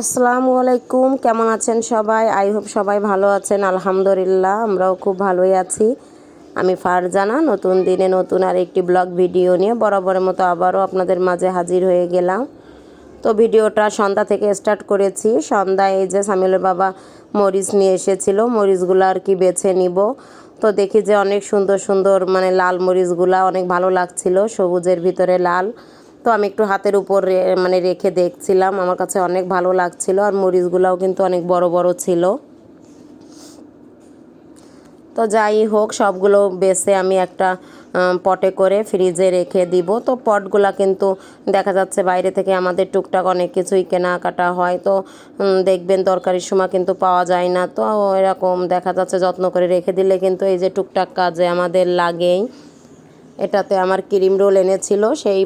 আসসালামু আলাইকুম, কেমন আছেন সবাই? আই হোপ সবাই ভালো আছেন, আলহামদুলিল্লাহ, আমরাও খুব ভালোই আছি। আমি ফারজানা, নতুন দিনে নতুন আর একটি ব্লগ ভিডিও নিয়ে বরাবরের মতো আবারও আপনাদের মাঝে হাজির হয়ে গেলাম। তো ভিডিওটা সন্ধ্যা থেকে স্টার্ট করেছি। সন্ধ্যায় এই যে সামিলের বাবা মরিচ নিয়ে এসেছিল, মরিচগুলো আর কি বেছে নিব। তো দেখি যে অনেক সুন্দর সুন্দর মানে লাল মরিচগুলা অনেক ভালো লাগছিল, সবুজের ভিতরে লাল। তো আমি একটু হাতের উপর মানে রেখে দেখছিলাম। আমার কাছে অনেক ভালো লাগছিল আর মরিচগুলাও কিন্তু অনেক বড় বড় ছিল। তো যাই হোক, সবগুলো বেছে আমি একটা পটে করে ফ্রিজে রেখে দিব। তো পটগুলা কিন্তু দেখা যাচ্ছে বাইরে থেকে আমাদের টুকটাক অনেক কিছুই কেনাকাটা হয়। তো দেখবেন তরকারির সময় কিন্তু পাওয়া যায় না। তো এরকম দেখা যাচ্ছে যত্ন করে রেখে দিলে কিন্তু এই যে টুকটাক কাজে আমাদের লাগেই। এটাতে আমার ক্রিম রোল এনেছিল, সেই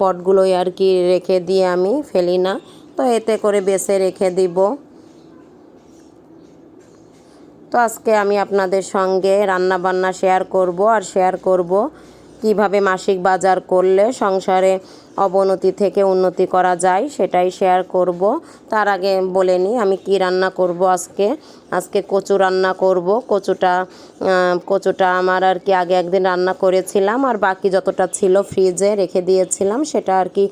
পটগুলোই আর কি রেখে দিয়ে আমি ফেলি না। তো এতে করে বেছে রেখে দিব। তো আজকে আমি আপনাদের সঙ্গে রান্না বান্না শেয়ার করব আর শেয়ার করব কীভাবে মাসিক বাজার করলে সংসারে অবনতি থেকে উন্নতি করা যায় সেটাই শেয়ার করব। তার আগে বলে নিই, আমি কি রান্না করব আজকে? আজকে কচু রান্না করব। কচুটা কচুটা আমার আর কি আগে একদিন রান্না করেছিলাম আর বাকি যতটা ছিল ফ্রিজে রেখে দিয়েছিলাম সেটা আর কি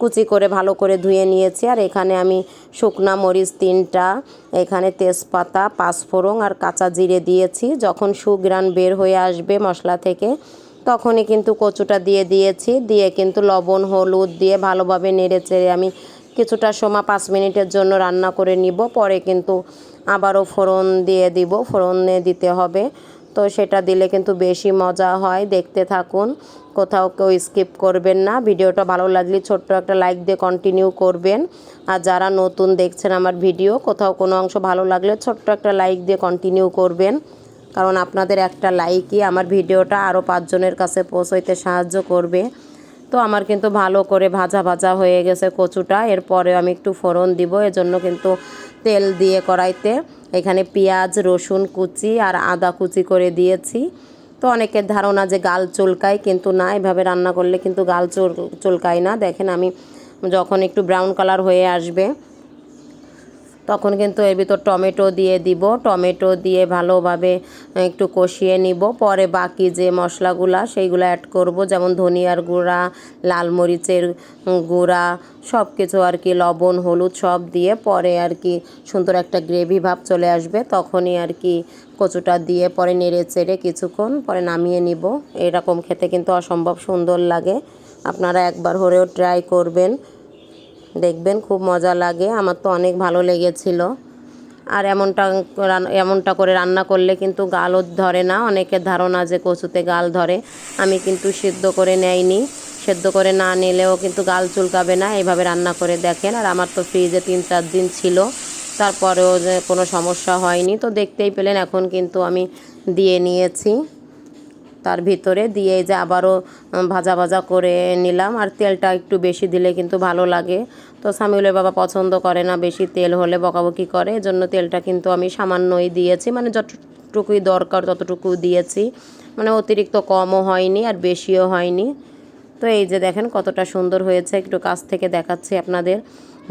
কুচি করে ভালো করে ধুয়ে নিয়েছি। আর এখানে আমি শুকনা মরিচ তিনটা, এখানে তেজপাতা, পাঁচফোড়ন আর কাঁচা জিরে দিয়েছি। যখন সুগ্রান বের হয়ে আসবে মশলা থেকে তখনই কিন্তু কচুটা দিয়ে দিয়েছি। দিয়ে কিন্তু লবণ, হলুদ দিয়ে ভালোভাবে নেড়ে চেড়ে আমি কিছুটা সময়, পাঁচ মিনিটের জন্য রান্না করে নিব। পরে কিন্তু আবারও ফোড়ন দিয়ে দিব। ফোড়নে দিতে হবে। তো সেটা দিলে কিন্তু বেশি মজা হয়। দেখতে থাকুন। কোথাও কেউ স্কিপ করবেন না। ভিডিওটা ভালো লাগলে ছোট্ট একটা লাইক দিয়ে কন্টিনিউ করবেন। আর যারা নতুন দেখছেন আমার ভিডিও, কোথাও কোনো অংশ ভালো লাগলে ছোট্ট একটা লাইক দিয়ে কন্টিনিউ করবেন। কারণ আপনাদের একটা লাইকই আমার ভিডিওটা আরও পাঁচজনের কাছে পৌঁছইতে সাহায্য করবে। তো আমার কিন্তু ভালো করে ভাজা ভাজা হয়ে গেছে কচুটা। এরপরে আমি একটু ফোড়ন দিব, এজন্য কিন্তু তেল দিয়ে কড়াইতে। এখানে পেঁয়াজ, রসুন কুচি আর আদা কুচি করে দিয়েছি। তো অনেকের ধারণা যে গাল চুলকায়, কিন্তু না, এভাবে রান্না করলে কিন্তু গাল চুল, চুলকায় না। দেখেন আমি যখন একটু ব্রাউন কালার হয়ে আসবে তখন কিন্তু এর ভিতর টমেটো দিয়ে দিব। টমেটো দিয়ে ভালোভাবে একটু কষিয়ে নিব। পরে বাকি যে মশলাগুলা, সেইগুলো অ্যাড করব। যেমন ধনিয়ার গুঁড়া, লাল মরিচের গুঁড়া সব কিছু আর কি, লবণ, হলুদ সব দিয়ে পরে আর কি সুন্দর একটা গ্রেভি ভাব চলে আসবে। তখনই আর কি কচুটা দিয়ে পরে নেড়ে চেড়ে কিছুক্ষণ পরে নামিয়ে নিব। এরকম খেতে কিন্তু অসম্ভব সুন্দর লাগে। আপনারা একবার হলেও ট্রাই করবেন। দেখবেন খুব মজা লাগে। আমার তো অনেক ভালো লেগেছিল। আর এমনটা এমনটা করে রান্না করলে কিন্তু গালও ধরে না। অনেকের ধারণা যে কচুতে গাল ধরে, আমি কিন্তু সিদ্ধ করে নেয়নি সেদ্ধ করে না নিলেও কিন্তু গাল চুলকাবে না। এইভাবে রান্না করে দেখেন। আর আমার তো ফ্রিজে তিন, চার দিন ছিল। তারপরেও যে কোনো সমস্যা হয়নি। তো দেখতেই পেলেন, এখন কিন্তু আমি দিয়ে নিয়েছি। তার ভিতরে দিয়ে এই যে আবারও ভাজা ভাজা করে নিলাম। আর তেলটা একটু বেশি দিলে কিন্তু ভালো লাগে। তো সামিউলের বাবা পছন্দ করে না বেশি তেল হলে বকাবকি করে। এজন্য তেলটা কিন্তু আমি সামান্যই দিয়েছি। মানে যতটুকুই দরকার ততটুকু দিয়েছি। মানে অতিরিক্ত কমও হয়নি আর বেশিও হয়নি। তো এই যে দেখেন কতটা সুন্দর হয়েছে। একটু কাছ থেকে দেখাচ্ছি আপনাদের।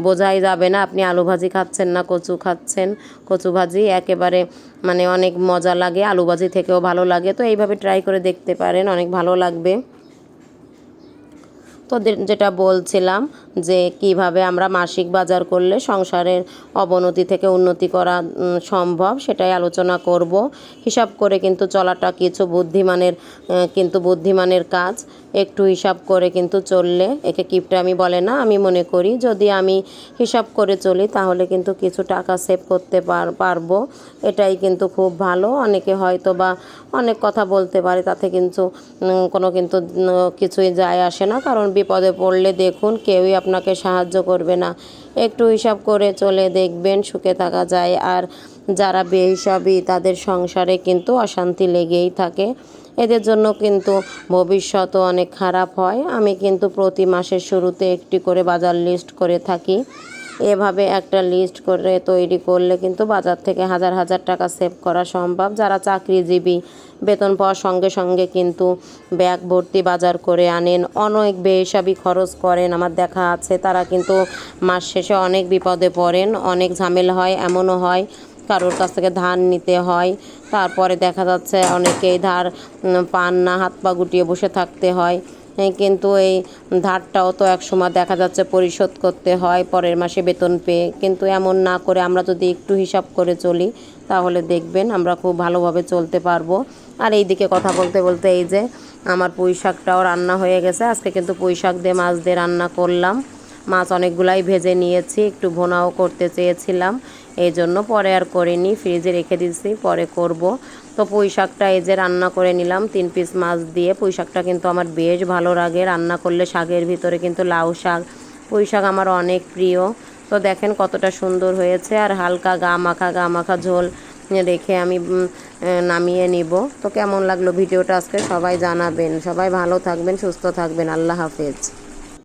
বোঝাই যাবে না। আপনি আলু ভাজি খাচ্ছেন না, কচু খাচ্ছেন। কচু ভাজি একেবারে মানে অনেক মজা লাগে, আলু ভাজি থেকেও ভালো লাগে। তো এইভাবে ট্রাই করে দেখতে পারেন, অনেক ভালো লাগবে। তো যেটা বলছিলাম যে কীভাবে আমরা মাসিক বাজার করলে সংসারের অবনতি থেকে উন্নতি করা সম্ভব, সেটাই আলোচনা করব। হিসাব করে কিন্তু চলাটা কিছু বুদ্ধিমানের কিন্তু বুদ্ধিমানের কাজ। একটু হিসাব করে কিন্তু চললে, একে কিপটা আমি বলে না, আমি মনে করি যদি আমি হিসাব করে চলি তাহলে কিন্তু কিছু টাকা সেভ করতে পার পারব। এটাই কিন্তু খুব ভালো। অনেকে হয়তো বা অনেক কথা বলতে পারে, তাতে কিন্তু কোনো কিন্তু কিছুই যায় আসে না। কারণ বিপদে পড়লে দেখুন কেউই আপনাকে সাহায্য করবে না। একটু হিসাব করে চলে দেখবেন, সুখে থাকা যায়। আর যারা বেহিসাবি, তাদের সংসারে কিন্তু অশান্তি লেগেই থাকে। এদের জন্য কিন্তু ভবিষ্যতও অনেক খারাপ হয়। আমি কিন্তু প্রতি মাসের শুরুতে একটি করে বাজার লিস্ট করে থাকি। এভাবে একটা লিস্ট করে তৈরি করলে কিন্তু বাজার থেকে হাজার হাজার টাকা সেভ করা সম্ভব। যারা চাকরিজীবী, বেতন পাওয়ার সঙ্গে সঙ্গে কিন্তু ব্যাগ ভর্তি বাজার করে আনেন, অনেক বেহিসাবি খরচ করেন। আমার দেখা আছে, তারা কিন্তু মাস শেষে অনেক বিপদে পড়েন, অনেক ঝামেলা হয়, এমনও হয়। কারোর কাছ থেকে ধার নিতে হয়। তারপরে দেখা যাচ্ছে অনেকেই ধার পান না হাত পা গুটিয়ে বসে থাকতে হয়। হ্যাঁ, কিন্তু এই ধারটাও তো একসময় দেখা যাচ্ছে পরিশোধ করতে হয় পরের মাসে বেতন পেয়ে। কিন্তু এমন না করে আমরা যদি একটু হিসাব করে চলি তাহলে দেখবেন আমরা খুব ভালোভাবে চলতে পারব। আর এই দিকে কথা বলতে বলতে এই যে আমার পুঁই শাকটাও রান্না হয়ে গেছে। আজকে কিন্তু পুঁই শাক দিয়ে মাছ দিয়ে রান্না করলাম। মাছ অনেকগুলাই ভেজে নিয়েছি, একটু ভোনাও করতে চেয়েছিলাম। এই জন্য পরে আর করিনি, ফ্রিজে রেখে দিয়েছি, পরে করব। তো পুঁই শাকটা এই যে রান্না করে নিলাম, তিন পিস মাছ দিয়ে। পুঁই শাকটা কিন্তু আমার বেশ ভালো লাগে, রান্না করলে শাকের ভিতরে কিন্তু লাউ শাক, পুঁই শাক আমার অনেক প্রিয়। তো দেখেন কতটা সুন্দর হয়েছে, আর হালকা গা মাখা গা মাখা ঝোল রেখে আমি নামিয়ে নিব। তো কেমন লাগল ভিডিওটা আজকে সবাই জানাবেন। সবাই ভালো থাকবেন, সুস্থ থাকবেন। আল্লাহ হাফেজ।